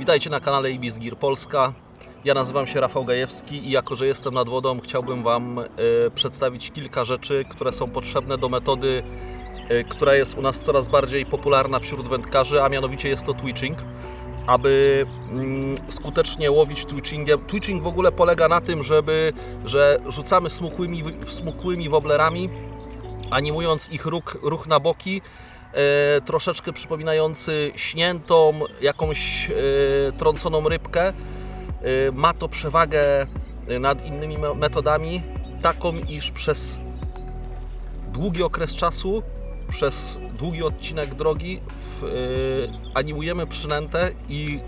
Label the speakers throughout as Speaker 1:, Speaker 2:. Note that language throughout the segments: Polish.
Speaker 1: Witajcie na kanale Ibis Gear Polska. Ja nazywam się Rafał Gajewski i jako, że jestem nad wodą, chciałbym Wam e, przedstawić kilka rzeczy, które są potrzebne do metody, e, która jest u nas coraz bardziej popularna wśród wędkarzy, a mianowicie jest to twitching. Aby mm, skutecznie łowić twitchingiem. Twitching w ogóle polega na tym, żeby, że rzucamy smukłymi, smukłymi woblerami, animując ich ruch, ruch na boki, e, troszeczkę przypominający śniętą, jakąś e, trąconą rybkę. E, ma to przewagę e, nad innymi me- metodami, taką iż przez długi okres czasu, przez długi odcinek drogi w, e, animujemy przynętę i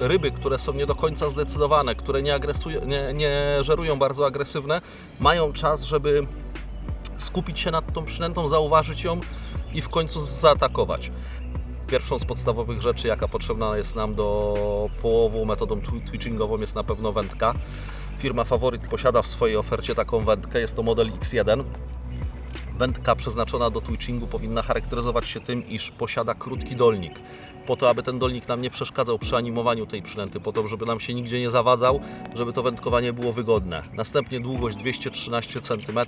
Speaker 1: ryby, które są nie do końca zdecydowane, które nie, nie, nie żerują bardzo agresywne, mają czas, żeby skupić się nad tą przynętą, zauważyć ją i w końcu zaatakować. Pierwszą z podstawowych rzeczy, jaka potrzebna jest nam do połowu metodą twi- twitchingową jest na pewno wędka. Firma Faworyt posiada w swojej ofercie taką wędkę, jest to model X1. Wędka przeznaczona do twitchingu powinna charakteryzować się tym, iż posiada krótki dolnik. Po to, aby ten dolnik nam nie przeszkadzał przy animowaniu tej przynęty, po to, żeby nam się nigdzie nie zawadzał, żeby to wędkowanie było wygodne. Następnie długość 213 cm,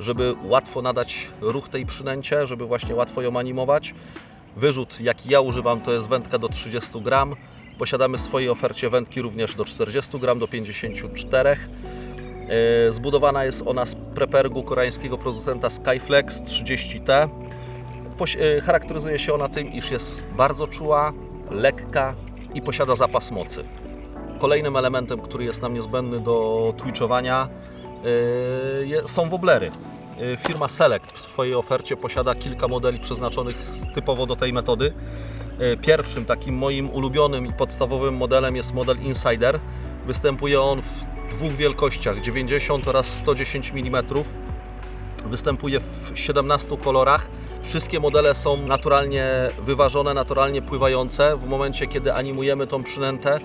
Speaker 1: żeby łatwo nadać ruch tej przynęcie, żeby właśnie łatwo ją animować. Wyrzut, jaki ja używam, to jest wędka do 30 gram. Posiadamy w swojej ofercie wędki również do 40 gram, do 54 E, Zbudowana jest ona z prepergu koreańskiego producenta Skyflex 30T. Poś- e, Charakteryzuje się ona tym, iż jest bardzo czuła, lekka i posiada zapas mocy. Kolejnym elementem, który jest nam niezbędny do twitchowania e, są woblery. E, Firma Select w swojej ofercie posiada kilka modeli przeznaczonych typowo do tej metody. E, Pierwszym takim moim ulubionym i podstawowym modelem jest model Insider. Występuje on w dwóch wielkościach 90 oraz 110 mm. Występuje w 17 kolorach. Wszystkie modele są naturalnie wyważone, naturalnie pływające. W momencie, kiedy animujemy tą przynętę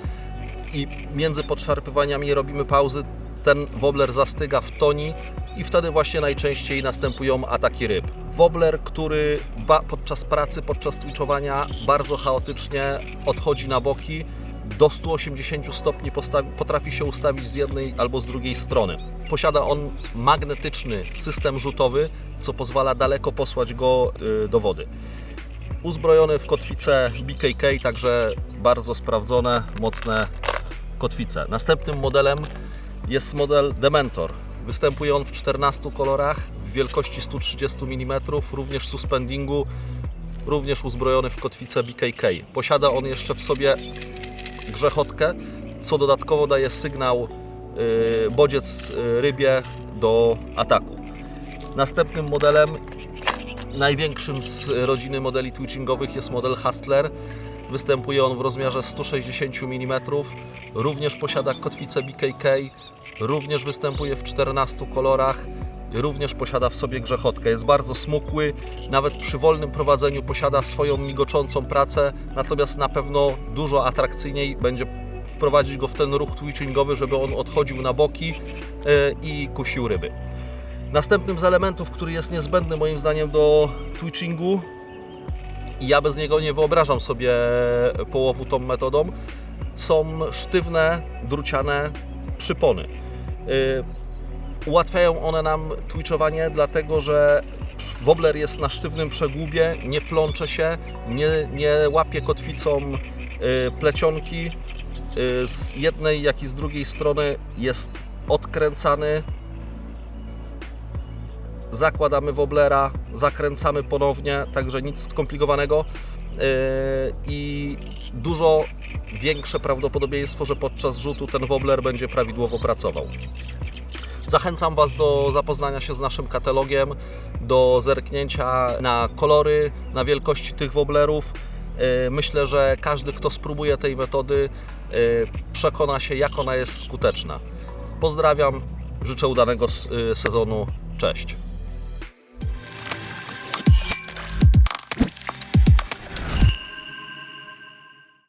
Speaker 1: i między podszarpywaniami robimy pauzy, ten wobler zastyga w toni i wtedy właśnie najczęściej następują ataki ryb. Wobler, który podczas pracy, podczas twitchowania bardzo chaotycznie odchodzi na boki, do 180 stopni potrafi się ustawić z jednej albo z drugiej strony. Posiada on magnetyczny system rzutowy, co pozwala daleko posłać go y, do wody. Uzbrojony w kotwicę BKK, także bardzo sprawdzone, mocne kotwice. Następnym modelem jest model Dementor. Występuje on w 14 kolorach, w wielkości 130 mm, również suspendingu, również uzbrojony w kotwicę BKK. Posiada on jeszcze w sobie grzechotkę, co dodatkowo daje sygnał yy, bodziec yy, rybie do ataku. Następnym modelem, największym z rodziny modeli twitchingowych jest model Hustler. Występuje on w rozmiarze 160 mm, również posiada kotwicę BKK, również występuje w 14 kolorach, również posiada w sobie grzechotkę. Jest bardzo smukły, nawet przy wolnym prowadzeniu posiada swoją migoczącą pracę, natomiast na pewno dużo atrakcyjniej będzie wprowadzić go w ten ruch twitchingowy, żeby on odchodził na boki e, i kusił ryby. Następnym z elementów, który jest niezbędny moim zdaniem do twitchingu i ja bez niego nie wyobrażam sobie połowu tą metodą, są sztywne, druciane przypony. Y, Ułatwiają one nam twitchowanie, dlatego że wobler jest na sztywnym przegłubie, nie plącze się, nie, nie łapie kotwicą y, plecionki. Y, Z jednej, jak i z drugiej strony jest odkręcany, zakładamy woblera, zakręcamy ponownie, także nic skomplikowanego i dużo większe prawdopodobieństwo, że podczas rzutu ten wobler będzie prawidłowo pracował. Zachęcam Was do zapoznania się z naszym katalogiem, do zerknięcia na kolory, na wielkości tych woblerów. Yy, Myślę, że każdy, kto spróbuje tej metody, yy, przekona się, jak ona jest skuteczna. Pozdrawiam, życzę udanego yy, sezonu. Cześć.